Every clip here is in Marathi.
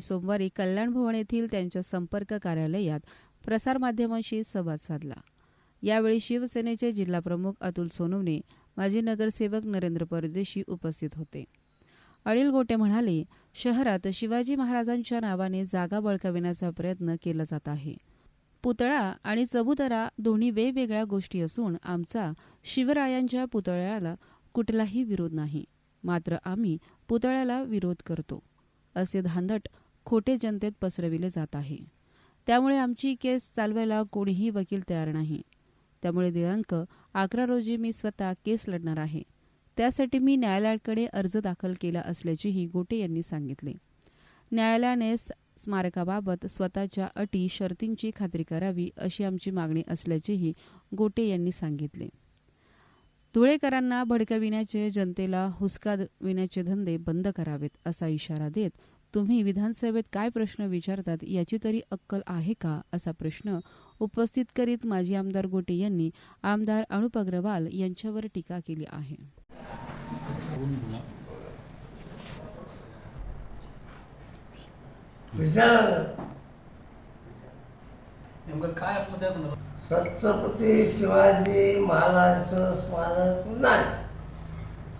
सोमवारी कल्याण भवन येथील त्यांच्या संपर्क कार्यालयात प्रसारमाध्यमांशी संवाद साधला. यावेळी शिवसेनेचे जिल्हाप्रमुख अतुल सोनवणे माजी नगरसेवक नरेंद्र परदेशी उपस्थित होते. अनिल गोटे म्हणाले शहरात शिवाजी महाराजांच्या नावाने जागा बळकाविण्याचा प्रयत्न केला जात आहे. पुतळा आणि चबुतरा दोन्ही वेगवेगळ्या गोष्टी असून आमचा शिवरायांच्या पुतळ्याला कुठलाही विरोध नाही. मात्र आम्ही पुतळ्याला विरोध करतो. असे धांदट खोटे जनतेत पसरविले जात आहे. त्यामुळे आमची केस चालवायला कोणीही वकील तयार नाही. त्यामुळे दिनांक अकरा रोजी मी स्वतः केस लढणार आहे. त्यासाठी मी न्यायालयाकडे अर्ज दाखल केला असल्याचेही गोटे यांनी सांगितले. न्यायालयाने स्मारकाबाबत स्वतःच्या अटी शर्तींची खात्री करावी अशी आमची मागणी असल्याचेही गोटे यांनी सांगितले. धुळेकरांना भडकविण्याचे जनतेला हुसकाविण्याचे धंदे बंद करावेत असा इशारा देत तुम्ही विधानसभेत काय प्रश्न विचारतात याची तरी अक्कल आहे का असा प्रश्न उपस्थित करीत माजी आमदार गोटे यांनी आमदार अनुप अग्रवाल यांच्यावर टीका केली आहे. विचार नेमकं काय आपलं त्या संदर्भात? छत्रपती शिवाजी महाराजांचं स्मारक नाही.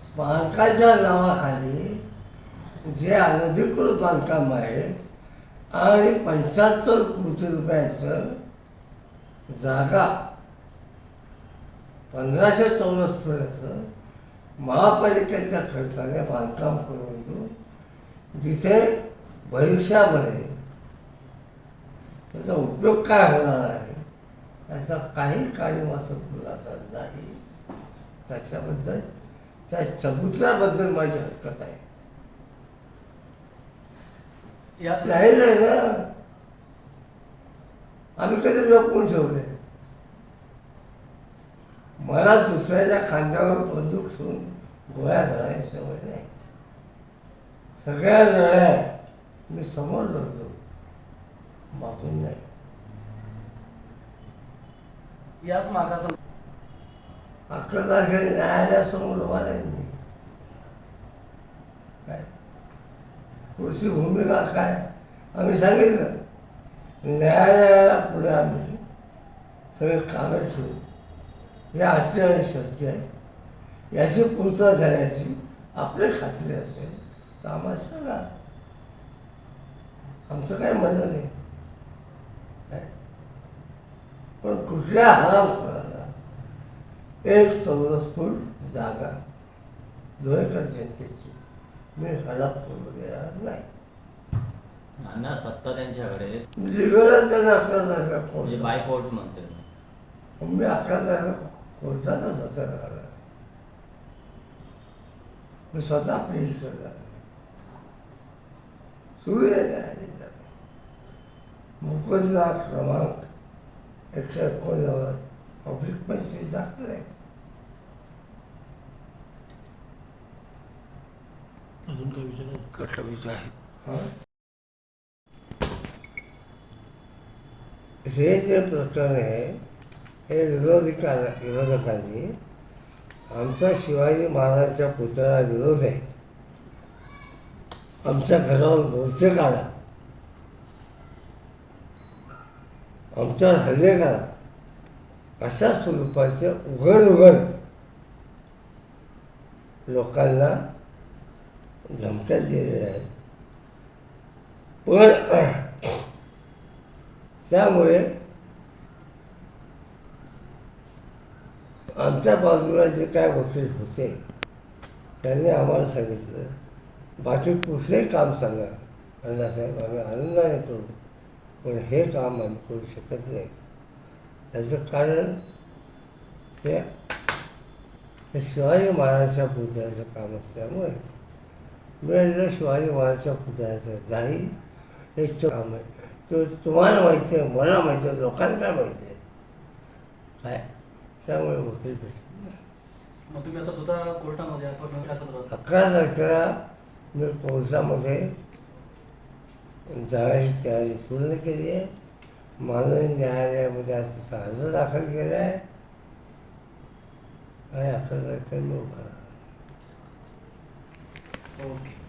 स्मारकाच्या नावाखाली जे अनधिकृत बांधकाम आहे आणि पंच्याहत्तर कोटी रुपयाचं जागा पंधराशे चौरस फुटाचं महापालिकेच्या खर्चाने बांधकाम करून देऊ जिथे भविष्यामध्ये त्याचा उपयोग काय होणार आहे? याचा काही कार्यमाचा खुलासा नाही. त्याच्याबद्दल त्या चबुतऱ्याबद्दल माझी हरकत आहे. या जाहीर आहे ना? आम्ही कधी लपवून ठेवले? मला दुसऱ्याच्या खांद्यावर बंदूक ठेवून गोळ्या झाडायची सवय नाही. सगळ्या लढ्या मी समोर लढलो मागून नाही याच मार्गासंदर्भात अकरा तारखेला न्यायालयासमोर उभा राहील मी. काय? पुढची भूमिका काय? आम्ही सांगितलं. न्यायालयाला पुढे आम्ही सगळे कागद ठेवू. या अटी आणि शर्ती आहेत याची पूर्तता झाल्याची आपली खात्री असेल तर आम्हाला सांगा. आमचं काय म्हणणं नाही काय पण कुठल्या हराम करायला एक चौरस फूट जागा धुळेकर जनतेची मी हडप करू देणार नाही. अण्णा सत्ता त्यांच्याकडे. लिगलच त्याने अकरा तारखा म्हणजे बाय कोर्ट म्हणते मी. अकरा तारखा कोर्टाचा सत्र करणार मी स्वतः प्लीज करणार. सुरू आहे न्यायालयाचा. मुकदमा क्रमांक एकशे एकोणनव्वद पब्लिक पंचवीस दाखल आहे अजून काय विचारायचं कटवीज आहेत हां हे जे प्रकरण आहे हे विरोधी कार विरोधकांनी आमचा शिवाजी महाराजांच्या पुतळ्याला विरोध आहे आमच्या घरावर मोर्चे काढा आमच्यावर हल्ले करा अशा स्वरूपाचे उघड उघड लोकांना धमक्या दिलेल्या आहेत. पण त्यामुळे आमच्या बाजूला जे काय वकील होते त्यांनी आम्हाला सांगितलं. बाकी कुठलंही काम सांगा. अण्णासाहेब आम्ही आनंदाने करू. पण हे काम आम्ही करू शकत नाही. याचं कारण हे हे शिवाजी महाराजांच्या पुतळ्याचं काम असल्यामुळे मी म्हटलं शिवाजी महाराजांच्या पुतळ्याचं नाही हे काम आहे. तो तुम्हाला माहिती आहे मला माहिती आहे लोकांना माहिती आहे. काय? त्यामुळे वकील भेटले नाही. मग तुम्ही आता स्वतः कोर्टामध्ये आहात पण या संदर्भात अकरा तारखेला मी कोर्टामध्ये जाण्याची तयारी पूर्ण केली आहे? माननीय न्यायालयामध्ये आज अर्ज दाखल केला आहे? आणि अकरा तारखेला मी उभा ओके.